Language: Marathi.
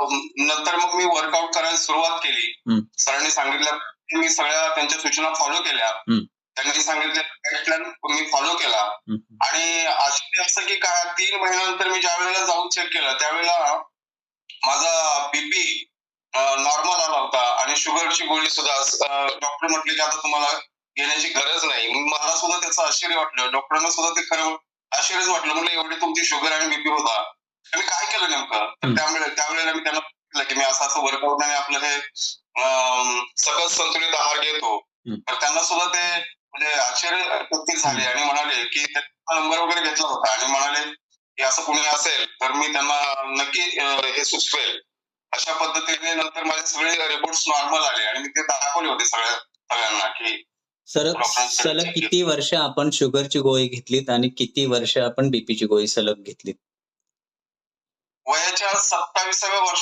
नंतर मग मी वर्कआउट करायला सुरुवात केली. सरांनी सांगितलं मी सगळ्या त्यांच्या सूचना फॉलो केल्या. त्यांनी सांगितले प्लॅन मी फॉलो केला. आणि आश्चर्य असं की काय तीन महिन्यानंतर मी ज्या वेळेला जाऊन चेक केलं त्यावेळेला माझा बीपी नॉर्मल आला होता. आणि शुगरची गोळी सुद्धा डॉक्टर म्हटले की आता तुम्हाला घेण्याची गरज नाही. मला सुद्धा त्याचं आश्चर्य वाटलं. डॉक्टरांना सुद्धा ते खरं आश्चर्यच वाटलं. म्हणजे एवढी तुमची शुगर आणि बीपी होता. मी काय केलं? तर. त्यामुळे त्यावेळेला मी त्यांना सांगितलं की मी असं असं वर्कआउट आणि आपलं हे सकल संतुलित आहार घेतो. तर त्यांना सुद्धा ते म्हणजे आश्चर्य झाले आणि म्हणाले की नंबर वगैरे घेतला होता आणि म्हणाले की असं कुणी असेल तर मी त्यांना नक्की हे सुचवेल. अशा पद्धतीने नंतर माझे सगळे रिपोर्ट नॉर्मल आले आणि मी ते दाखवले होते सगळ्या सगळ्यांना की सर सलग किती वर्ष आपण शुगरची गोळी घेतलीत आणि किती वर्ष आपण बीपीची गोळी सलग घेतलीत? वयाच्या सत्तावीसाव्या वर्षी